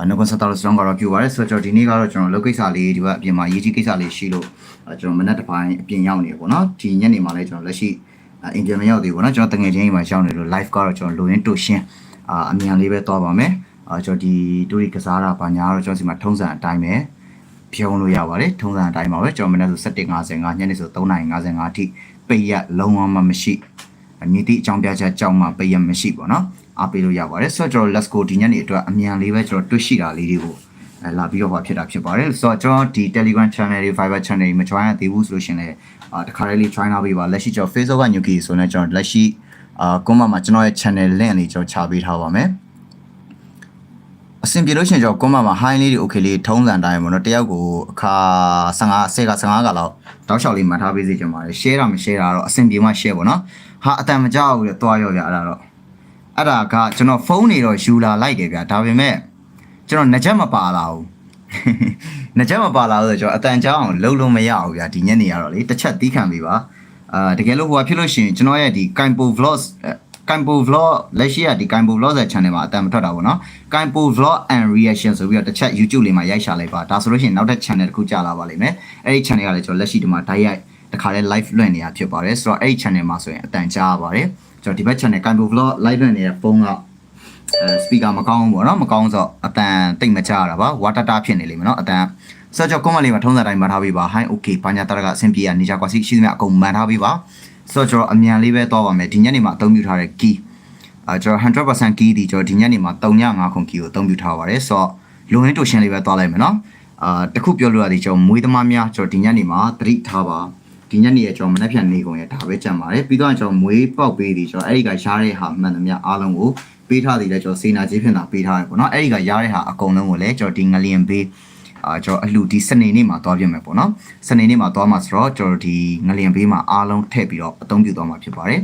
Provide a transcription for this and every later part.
အနကွန်စတာလို့စတောင်းကတော့ပြပါတယ်ဆိုတော့ကျွန်တော်ဒီနေ့ကတော့ကျွန်တော်လုပ်ကိစ္စလေးဒီဘက်အပြင်မှာအရေးကြီးကိစ္စလေးရှိလို့အဲကျွန်တော်မနက်တစ်ပိုင်းအပြင်ရောက်နေပေါ့နော်ဒီညနေမှာလည်းကျွန်တော်လက်ရှိအင်ဂျင်မရောက်သေးဘူးပေါ့နော်ကျွန်တော်တငယ်ချင်းအိမ်မှာရောက်နေလို့ live ကတော့ကျွန်တော်လိုရင်းတူရှင်းအာအမြန်လေးပဲသွားပါမယ်အာကျွန်တော်ဒီတူရီကစားတာဘာညာတော့ကျွန်တော်စီမှာထုံးစံအတိုင်းပဲဖြုံးလို့ရပါတယ်ထုံးစံအတိုင်းပါပဲကျွန်တော်မနက်ဆို7:55ညနေဆို3:55အထိပိတ်ရက်လုံးဝမမရှိအမြင့်တိအကြောင်းပြချက်ကြောင့်မှပိတ်ရမရှိပေါ့နော် အားပေးလို့ရပါတယ်ဆိုတော့ကျွန်တော် let's go ဒီညနေအတွက်အမြန်လေးပဲကျွန်တော်တွေ့ရှိတာလေးတွေကိုအဲလာပြီးတော့ပါဖြစ်တာဖြစ်ပါတယ်ဆိုတော့ကျွန်တော်ဒီ Telegram channel တွေ Viber channel တွေမ join ရသေးဘူးဆိုလို့ရှရင်လည်းအာတခါတည်းလေး join လာပေးပါလက်ရှိကျွန်တော် Facebook က new key ဆိုတော့ကျွန်တော်လက်ရှိအာကွန်မမှာကျွန်တော်ရဲ့ channel link လေးကျွန်တော်ချပေးထားပါမယ်အဆင်ပြေလို့ရှရင်ကျွန်တော်ကွန်မမှာ high လေးတွေ okay လေးထုံးစံတိုင်းပေါ့နော်တယောက်ကိုအခါ15 10က15ကလောက်တောက်လျှောက်လေးမှတ်ထားပေးစေချင်ပါတယ် share တာမ share တာတော့အဆင်ပြေမှ share ပေါ့နော်ဟာအတန်မကြောက်ဘူးလေတွားရောပြအဲ့ဒါတော့ အဲ့ဒါကကျွန်တော်ဖုန်းနေတော့ယူလာလိုက်တယ်ဗျာဒါပေမဲ့ကျွန်တော်ငကြက်မပါလာဘူးငကြက်မပါလာလို့ကျွန်တော်အတန်ကြောက်အောင်လှုပ်လို့မရဘူးဗျာဒီညနေရတော့လေတစ်ချက်သီးခံပေးပါအာတကယ်လို့ဟိုကဖြစ်လို့ရှိရင်ကျွန်တော်ရဲ့ဒီ Kaimpo Vlogs Kaimpo Vlog လက်ရှိကဒီ Kaimpo Vlog ရဲ့ channel မှာအတန်မထွက်တာပေါ့နော် Kaimpo Vlog and Reaction ဆိုပြီးတော့တစ်ချက် YouTube လေးမှာရိုက်ရှာလိုက်ပါဒါဆိုလို့ရှိရင်နောက်ထပ် channel တစ်ခုကြာလာပါလိမ့်မယ်အဲ့ဒီ channel ကလည်းကျွန်တော်လက်ရှိဒီမှာ direct တခါလဲ live လွှင့်နေတာဖြစ်ပါတယ်ဆိုတော့အဲ့ဒီ channel မှာဆိုရင်အတန်ကြားရပါတယ်ကျွန်တော်ဒီဘက် channel Kaimpo Vlog live လွှင့်နေတဲ့ဖုန်းကအဲ speaker မကောင်းဘူးပေါ့နော်မကောင်းဆိုတော့အတန်တိတ်မကြရတာပါဝါတတာဖြစ်နေလိမ့်မယ်နော်အတန်ဆိုတော့ကျွန်တော် comment လေးမှာထုံးစံတိုင်းမှတ်ထားပေးပါ hi okay ဘာညာတရကအဆင်ပြေရနေကြကွာစီရှိသမျှအကုန်မှန်ထားပေးပါဆိုတော့ကျွန်တော်အမြန်လေးပဲသွားပါမယ်ဒီညနေမှာအသုံးပြုထားတဲ့ key အာကျွန်တော်100% key ဒီကျွန်တော်ဒီညနေမှာ3.5ခု key ကိုအသုံးပြုထားပါတယ်ဆိုတော့လုံရင်းတူရှင်းလေးပဲသွားလိုက်မယ်နော်အာတခုပြောလို့ရသည်ကျွန်တော်မွေးသမားများကျွန်တော်ဒီညနေမှာသတိထားပါ ဒီညနေရဲ့ကျွန်တော်မနေ့ဖြန်နေကုန်ရဲ့ဒါပဲကြံပါတယ်ပြီးတော့ကျွန်တော်မွေးပေါက်ပေးသည်ကျွန်တော်အဲ့ဒီကရှားတဲ့ဟာမှန်သမျှအားလုံးကိုပေးထားသည်လဲကျွန်တော်စေနာကြီးဖြစ်တာပေးထားတယ်ပေါ့နော်အဲ့ဒီကရားတဲ့ဟာအကုန်လုံးကိုလည်းကျွန်တော်ဒီငလျင်ပေးအာကျွန်တော်အလှဒီစနေနေ့မှာသွားပြမယ်ပေါ့နော်စနေနေ့မှာသွားမှာဆိုတော့ကျွန်တော်ဒီငလျင်ဘေးမှာအားလုံးထည့်ပြီးတော့အသုံးပြုသွားမှာဖြစ်ပါတယ်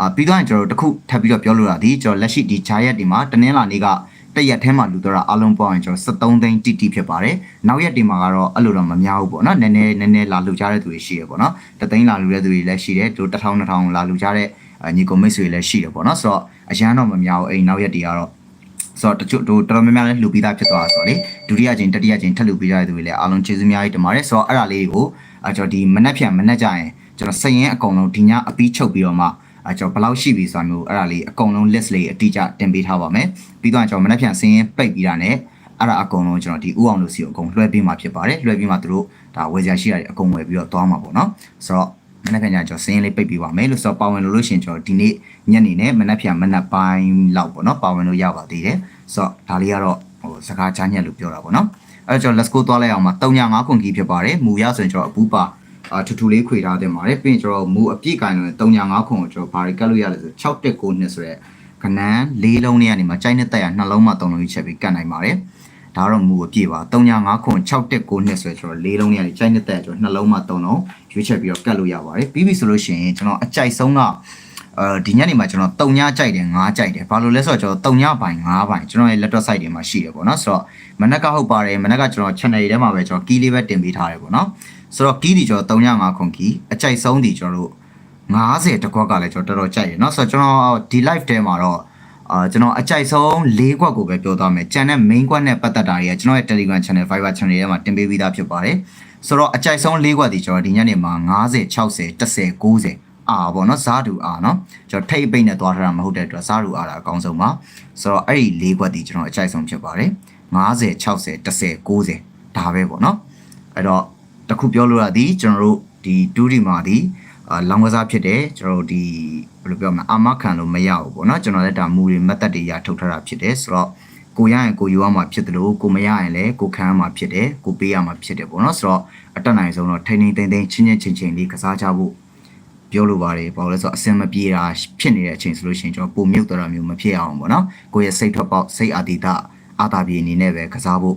အာပြီးတော့ကျွန်တော်တခုထပ်ပြီးတော့ပြောလို့ရသည်ကျွန်တော်လက်ရှိဒီဂျာရက်ဒီမှာတနင်္လာနေ့က တရက်ထဲမှာလူတော့အားလုံးပေါင်းရင်ကျွန်တော်73သိန်းတိတိဖြစ်ပါတယ်နောက်ရက်ဒီမှာကတော့အဲ့လိုတော့မများဘူးပေါ့နော်နည်းနည်းနည်းနည်းလာလူကြတဲ့သူတွေရှိရပေါ့နော်တသိန်းလာလူတဲ့သူတွေလည်းရှိတယ်တို့1000 2000လာလူကြတဲ့ညီကိုမိတ်ဆွေလည်းရှိတယ်ပေါ့နော်ဆိုတော့အရန်တော့မများဘူးအဲ့နောက်ရက်ဒီကတော့ဆိုတော့တချို့တို့တော်တော်များများလည်းလှူပြီးသားဖြစ်သွားတာဆိုတော့လေဒုတိယကြိမ်တတိယကြိမ်ထပ်လှူပေးကြတဲ့သူတွေလည်းအားလုံးကျေးဇူးများကြီးတင်ပါတယ်ဆိုတော့အဲ့ဒါလေးကိုအကျွန်တော်ဒီမနက်ဖြန်မနက်ကြရင်ကျွန်တော်စရင်အကုန်လုံးဒီညအပီးချုပ်ပြီးတော့မှ အကျွန်တော်ဘယ်လောက်ရှိပြီဆိုတာမျိုးအဲ့ဒါလေးအကုန်လုံး list လေးအတိအကျတင်ပေးထားပါမယ်ပြီးတော့ကျွန်တော်မနက်ဖြန်စရင်ပိတ်ပြီးတာနဲ့အဲ့ဒါအကုန်လုံးကျွန်တော်ဒီဥအောင်လို့စီကိုအကုန်လွှဲပေးမှာဖြစ်ပါတယ်လွှဲပြီးမှသူတို့ဒါဝယ်ကြရှိရတယ်အကုန်ဝယ်ပြီးတော့သွားမှာပေါ့နော်ဆိုတော့မနက်ဖြန်ကျကျွန်တော်စရင်လေးပိတ်ပြီးပါမယ်လို့ဆိုတော့ပါဝင်လို့လို့ရှင်ကျွန်တော်ဒီနေ့ညနေနဲ့မနက်ဖြန်မနက်ပိုင်းလောက်ပေါ့နော်ပါဝင်လို့ရပါသေးတယ်ဆိုတော့ဒါလေးကတော့ဟိုစကားချမ်းညက်လို့ပြောတာပေါ့နော်အဲ့တော့ကျွန်တော် let's go သွားလိုက်အောင်ပါ305ခွန်ကြီးဖြစ်ပါတယ်မူရဆိုရင်ကျွန်တော်အပူပါ အာထူထူလေးခွေထားတင်ပါတယ်ပြီးရင်ကျွန်တော်မူအပြည့်ကိုင်လို့305ခွန်ကိုကျွန်တော်ဘာတွေကတ်လို့ရလဲဆို6တက်9နှစ်ဆိုရက်ခနန်း၄လုံးနဲ့ကနေမှကြိုက်နဲ့တက်ရနှလုံးမှ3လုံးကြီးချက်ပြီးကတ်နိုင်ပါတယ်ဒါတော့မူအပြည့်ပါ305ခွန်6တက်9နှစ်ဆိုရက်ကျွန်တော်၄လုံးနဲ့ကနေကြိုက်နဲ့တက်ကျွန်တော်နှလုံးမှ3လုံးရွေးချက်ပြီးတော့ကတ်လို့ရပါတယ်ပြီးပြီဆိုလို့ရှိရင်ကျွန်တော်အကြိုက်ဆုံးကအဲဒီညနေမှာကျွန်တော်တုံညကြိုက်တယ်ငါးကြိုက်တယ်ဘာလို့လဲဆိုတော့ကျွန်တော်တုံညပိုင်ငါးပိုင်ကျွန်တော်ရဲ့ laptop site တွေမှာရှိတယ်ပေါ့နော်ဆိုတော့မနက်ကဟုတ်ပါတယ်မနက်ကကျွန်တော် channel တွေထဲမှာပဲကျွန်တော် key လေးပဲတင်ပေးထားတယ်ပေါ့နော် ဆိုတော့ key ဒီကျွန်တော်305ခွန် key အကြိုက်ဆုံးဒီကျွန်တော်တို့90တကွက်ကလည်းကျွန်တော်တော်တော်ကြိုက်တယ်เนาะဆိုတော့ကျွန်တော်ဒီ live ထဲမှာတော့အာကျွန်တော်အကြိုက်ဆုံး၄ကွက်ကိုပဲပြောသွားမယ်ကျန်တဲ့ main ကွက်နဲ့ပတ်သက်တာတွေကကျွန်တော်ရဲ့ Telegram channel Viber channel တွေထဲမှာတင်ပေးပြီးသားဖြစ်ပါတယ်ဆိုတော့အကြိုက်ဆုံး၄ကွက်ဒီကျွန်တော်ဒီညနေမှာ90 60 10 90အာပေါ့နော်ဇာတူအာနော်ကျွန်တော်ထိတ်ပိတ်နဲ့သွားထားတာမဟုတ်တဲ့အတွက်ဇာတူအာတာအကောင်းဆုံးပါဆိုတော့အဲ့ဒီ၄ခွက်ဒီကျွန်တော်အကြိုက်ဆုံးဖြစ်ပါတယ်50 60 10 90ဒါပဲပေါ့နော်အဲ့တော့ တခုပြောလို့ရသည်ကျွန်တော်တို့ဒီဒူးဒီမာဒီအာလောင်ကစားဖြစ်တယ်ကျွန်တော်တို့ဒီဘယ်လိုပြောမလဲအာမခံလို့မရဘူးပေါ့နော်ကျွန်တော်လည်းဒါမူတွေမတ်တက်တွေရထုတ်ထားတာဖြစ်တယ်ဆိုတော့ကိုရရင်ကိုယူရမှာဖြစ်တယ်လို့ကိုမရရင်လည်းကိုခံရမှာဖြစ်တယ်ကိုပေးရမှာဖြစ်တယ်ပေါ့နော်ဆိုတော့အတက်နိုင်ဆုံးတော့ထိန်းထိန်းသိမ်းသိမ်းချင်းချင်းချင်းချင်းလေးကစားကြဖို့ပြောလိုပါတယ်ဘာလို့လဲဆိုတော့အစင်မပြေတာဖြစ်နေတဲ့အချိန်ဆိုလို့ရှိရင်ကျွန်တော်ပုံမြုပ်တော်တာမျိုးမဖြစ်အောင်ပေါ့နော်ကိုရဲ့စိတ်ထွက်ပေါက်စိတ်အာတိတအာတာပြေအနေနဲ့ပဲကစားဖို့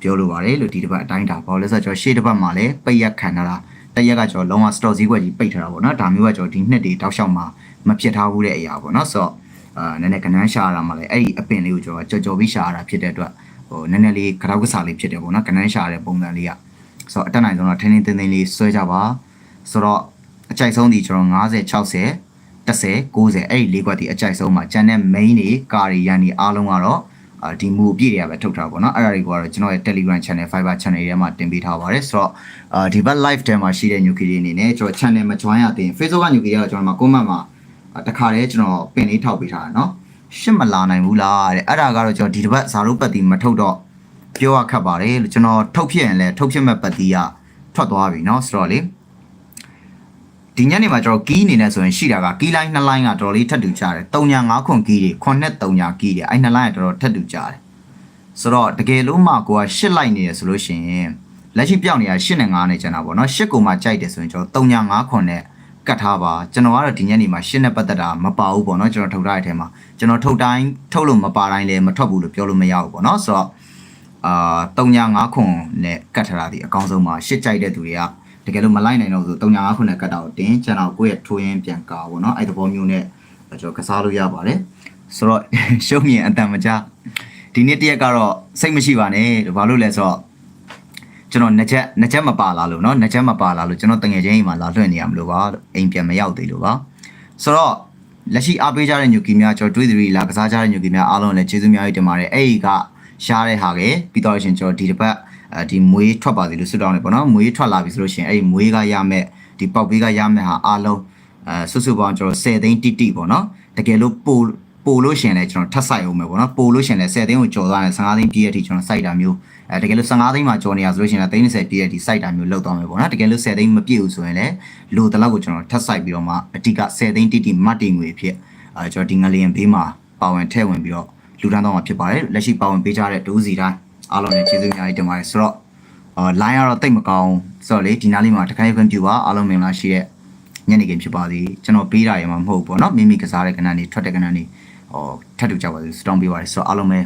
ပြောလိုပါတယ်လို့ဒီတစ်ပတ်အတိုင်းတာဘာလို့လဲဆိုတော့ကျွန်တော်ရှေ့တစ်ပတ်မှာလည်းပိတ်ရက်ခံထားတာတရက်ကကျွန်တော်လုံးဝ store ဈေးကွက်ကြီးပိတ်ထားတာပေါ့နော်ဒါမျိုးကကျွန်တော်ဒီနှစ်တွေတောက်လျှောက်မှာမဖြစ်ထားဘူးတဲ့အရာပေါ့နော်ဆိုတော့အာနည်းနည်းကနန်းရှာရတာမှလည်းအဲ့ဒီအပင်လေးကိုကျွန်တော်ကြော်ကြော်ပြီးရှာရတာဖြစ်တဲ့အတွက်ဟိုနည်းနည်းလေးကတောက်ကစားလေးဖြစ်တယ်ပေါ့နော်ကနန်းရှာရတဲ့ပုံစံလေးကဆိုတော့အတက်နိုင်ဆုံးတော့ထင်းထင်းတင်းတင်းလေးဆွဲကြပါဆိုတော့အကြိုက်ဆုံးဒီကျွန်တော်90 60 10 90အဲ့ဒီလေးခွက်ဒီအကြိုက်ဆုံးမှာကျန်တဲ့ main တွေကာတွေရန်တွေအားလုံးကတော့ဟအာ ဒီမူအပြည့်တွေကပဲထုတ်ထားပါတော့เนาะအဲ့ဒါတွေကတော့ကျွန်တော်ရဲ့ Telegram channel Viber channel တွေထဲမှာတင်ပေးထားပါတယ်ဆိုတော့အာဒီဘက် live ထဲမှာရှိတဲ့ new key တွေအနေနဲ့ကျွန်တော် channel မ join ရသေးရင် Facebook က new key ကတော့ကျွန်တော်မှာ comment မှာအာတခါတည်းကျွန်တော်ပင်လေးထောက်ပေးထားတာเนาะရှစ်မလာနိုင်ဘူးလားတဲ့အဲ့ဒါကတော့ကျွန်တော်ဒီတစ်ပတ်ဇာတို့ပတ်တီမထုတ်တော့ပြောရခက်ပါတယ်လို့ကျွန်တော်ထုတ်ဖြစ်ရင်လည်းထုတ်ဖြစ်မဲ့ပတ်တီကထွက်သွားပြီเนาะဆိုတော့လေ ဒီညနေမှာကျွန်တော်ကီးအနေနဲ့ဆိုရင်ရှိတာကကီးလိုင်းနှစ်လိုင်းကတော်တော်လေးထပ်တူကြတယ်3ညာ5ခွန်ကီးတွေ9နဲ့3ညာကီးတွေအဲ့နှစ်လိုင်းကတော်တော်ထပ်တူကြတယ်ဆိုတော့တကယ်လို့မှကိုက8လိုက်နေရဆိုလို့ရှိရင်လက်ရှိပြောင်းနေတာ8နဲ့9နဲ့ကျန်တာပေါ့နော်8ကိုမှကြိုက်တယ်ဆိုရင်ကျွန်တော်3ညာ5ခွန်နဲ့ကတ်ထားပါကျွန်တော်ကတော့ဒီညနေမှာ8နဲ့ပတ်သက်တာမပါဘူးပေါ့နော်ကျွန်တော်ထုတ်ထားတဲ့အထဲမှာကျွန်တော်ထုတ်တိုင်းထုတ်လို့မပါတိုင်းလည်းမထွက်ဘူးလို့ပြောလို့မရဘူးပေါ့နော်ဆိုတော့အာ3ညာ5ခွန်နဲ့ကတ်ထားတာဒီအကောင်းဆုံးပါ8ကြိုက်တဲ့သူတွေက တကယ်လို့မလိုက်နိုင်တော့ဆို3ညာ5ခွန်နဲ့ကတ်တာကိုတင်းကျွန်တော်ကိုယ့်ရဲ့ထိုးရင်းပြန်ကာပေါ့နော်အဲ့သဘောမျိုးနဲ့ကျွန်တော်ကစားလို့ရပါတယ်ဆိုတော့ ရှုံးရင်အတန်မကြဒီနေ့တရက်ကတော့စိတ်မရှိပါနဲ့ဘာလို့လဲဆိုတော့ ကျွန်တော်နှစ်ချက်နှစ်ချက်မပါလာလို့เนาะနှစ်ချက်မပါလာလို့ကျွန်တော်တငယ်ချင်းအိမ်မှာလာလွှင့်နေရမလို့ပါအိမ်ပြန်မရောက်သေးလို့ပါဆိုတော့လက်ရှိအားပေးကြတဲ့ညူကီများကျွန်တော်တွေးသတိလာကစားကြတဲ့ညူကီများအားလုံးလည်းကျေးဇူးများကြီးတင်ပါတယ်အဲ့ဒီကရှားတဲ့ဟာကပြီးတော့ရှင်ကျွန်တော်ဒီတစ်ပတ်အဲ ဒီမွေးထွက်ပါသေးလို့ဆွတောင်းနေပေါ့နော်မွေးထွက်လာပြီဆိုလို့ရှင်အဲ့ဒီမွေးကရမဲ့ဒီပေါက်ပေးကရမဲ့ဟာအားလုံးအဲဆွဆွပေါင်းကျွန်တော်10သိန်းတိတိပေါ့နော်တကယ်လို့ပို့ပို့လို့ရှင်လည်းကျွန်တော်ထပ်ဆိုင်အောင်မယ်ပေါ့နော်ပို့လို့ရှင်လည်း10သိန်းကိုကျော်သွားတယ်15သိန်းပြည့်ရတဲ့အထိကျွန်တော်စိုက်တာမျိုးအဲတကယ်လို့15သိန်းမှာကျော်နေရဆိုလို့ရှင်လည်း30ပြည့်ရတဲ့အထိစိုက်တာမျိုးလောက်သွားမယ်ပေါ့နော်တကယ်လို့10သိန်းမပြည့်ဘူးဆိုရင်လည်းလိုတလောက်ကိုကျွန်တော်ထပ်စိုက်ပြီးတော့မှအတိက10သိန်းတိတိမတ်တင်ငွေဖြစ်အဲကျွန်တော်ဒီငလျင်ဘေးမှာပါဝင်ထည့်ဝင်ပြီးတော့လူတန်းတော့မှာဖြစ်ပါတယ်လက်ရှိပါဝင်ပေးကြတဲ့ဒိုးစီတိုင်း အားလုံးနဲ့ကျေးဇူးအများကြီးတင်ပါတယ်ဆိုတော့အာ line ကတော့တိတ်မကောင်းဆိုတော့လေဒီနားလေးမှာတခိုင်းခွင့်ပြုပါအားလုံးမင်္ဂလာရှိတဲ့ညနေခင်းဖြစ်ပါသည်ကျွန်တော်ပေးတာရမှာမဟုတ်ဘူးပေါ့နော်မိမိကစားတဲ့ကဏ္ဍနေထွက်တဲ့ကဏ္ဍနေဟောထပ်တူကြပါစေစတောင်းပေးပါတယ်ဆိုတော့အားလုံးပဲ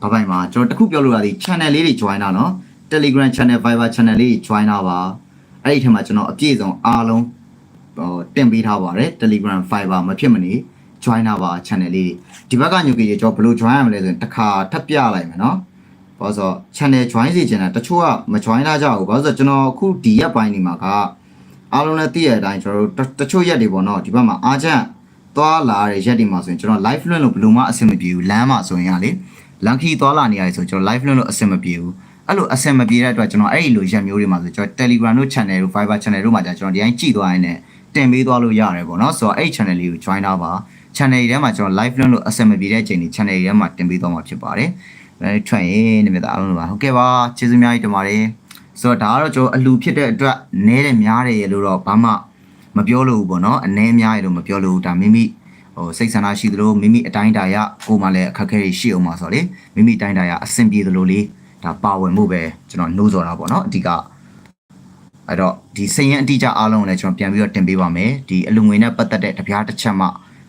ဘိုင်ဘိုင်မှာကျွန်တော်တခုပြောလို့ရသည် channel လေးတွေ join တာနော် Telegram channel Viber channel လေးတွေ join တာပါအဲ့ဒီထဲမှာကျွန်တော်အပြည့်စုံအားလုံးဟိုတင်ပေးထားပါတယ် Telegram Viber မဖြစ်မနေ join တာပါ channel လေးတွေဒီဘက်ကညူကြီးကျွန်တော်ဘယ်လို join ရမလဲဆိုရင်တစ်ခါထပ်ပြလိုက်မယ်နော် ဘာလို့ဆိုတော့ channel join စီချင်တာတချို့ကမ join လာကြဘူးဘာလို့ဆိုတော့ကျွန်တော်အခုဒီရက်ပိုင်းနေမှာကအားလုံးလည်းသိရတဲ့အတိုင်းကျွန်တော်တို့တချို့ရက်တွေပေါ့နော်ဒီဘက်မှာအားချမ်းသွားလာတဲ့ရက်တွေမှာဆိုရင်ကျွန်တော် live လွှင့်လို့ဘယ်လိုမှအဆင်မပြေဘူးလမ်းမှာဆိုရင်ကလေလမ်းခီးသွားလာနေရတယ်ဆိုကျွန်တော် live လွှင့်လို့အဆင်မပြေဘူးအဲ့လိုအဆင်မပြေတဲ့အတွက်ကျွန်တော်အဲ့ဒီလိုရက်မျိုးတွေမှာဆိုကျွန်တော် Telegram တို့ channel တို့ Viber channel တို့မှာကြာကျွန်တော်ဒီတိုင်းကြည့်သွားရင်လည်းတင်ပေးသွားလို့ရတယ်ပေါ့နော်ဆိုတော့အဲ့ channel လေးကို join တာပါ channel တွေထဲမှာကျွန်တော် live လွှင့်လို့အဆင်မပြေတဲ့အချိန်တွေ channel တွေထဲမှာတင်ပေးသွားမှာဖြစ်ပါတယ် အဲထွက်ရင်ဒီမြတ်အားလုံးပါဟုတ်ကဲ့ပါကျေးဇူးများကြီးတင်ပါတယ်ဆိုတော့ဒါကတော့ကျွန်တော်အလူဖြစ်တဲ့အတွက်နဲတယ်များတယ်ရလို့တော့ဘာမှမပြောလို့ဘူးပေါ့နော်အနဲများရလို့မပြောလို့ဒါမိမိဟိုစိတ်ဆန္ဒရှိသလိုမိမိအတိုင်းတာရကိုယ်မှလည်းအခက်အခဲတွေရှိအောင်ပါဆိုတော့လေမိမိအတိုင်းတာရအဆင်ပြေသလိုလေးဒါပါဝင်မှုပဲကျွန်တော်နှိုးစော်တာပေါ့နော်အဓိကအဲ့တော့ဒီစည်ရင်အတိအကျအားလုံးကိုလည်းကျွန်တော်ပြန်ပြီးတော့တင်ပေးပါမယ်ဒီအလူငွေနဲ့ပတ်သက်တဲ့တပြားတစ်ချက်မှ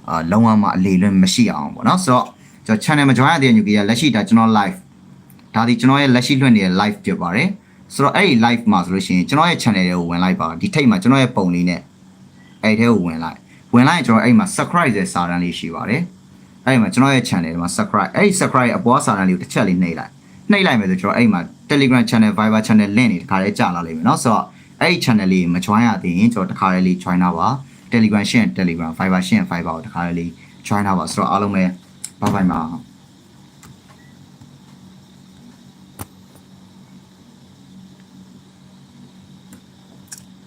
အာလုံးဝမှအလေလွင့်မရှိအောင်ပေါ့နော်ဆိုတော့ ကျွန်တော် channel မ join ရတဲ့ညူကြီးလက်ရှိဒါကျွန်တော် live ဒါဒီကျွန်တော်ရဲ့လက်ရှိလွှင့်နေတဲ့ live ဖြစ်ပါတယ်ဆိုတော့အဲ့ဒီ live မှာဆိုလို့ရှိရင်ကျွန်တော်ရဲ့ channel တွေကိုဝင်လိုက်ပါဒီထိတ်မှာကျွန်တော်ရဲ့ပုံလေးနဲ့အဲ့ထဲကိုဝင်လိုက်ဝင်လိုက်ရင်ကျွန်တော်အဲ့မှာ subscribe ရဲ့စာတန်းလေးရှိပါတယ်အဲ့ဒီမှာကျွန်တော်ရဲ့ channel တွေမှာ subscribe အဲ့ဒီ subscribe အပေါ်စာတန်းလေးကိုတစ်ချက်လေးနှိပ်လိုက်နှိပ်လိုက်မယ်ဆိုကျွန်တော်အဲ့မှာ Telegram channel Viber channel link တွေတခါလေးကြာလာလိမ့်မယ်เนาะဆိုတော့အဲ့ဒီ channel လေးမ join ရသေးရင်ကျွန်တော်တခါလေး join တာပါ Telegram ရှင်း Telegram Viber ရှင်း Viber ကိုတခါလေး join တာပါဆိုတော့အားလုံးပဲ ဘိုင်ဘိုင်ပါ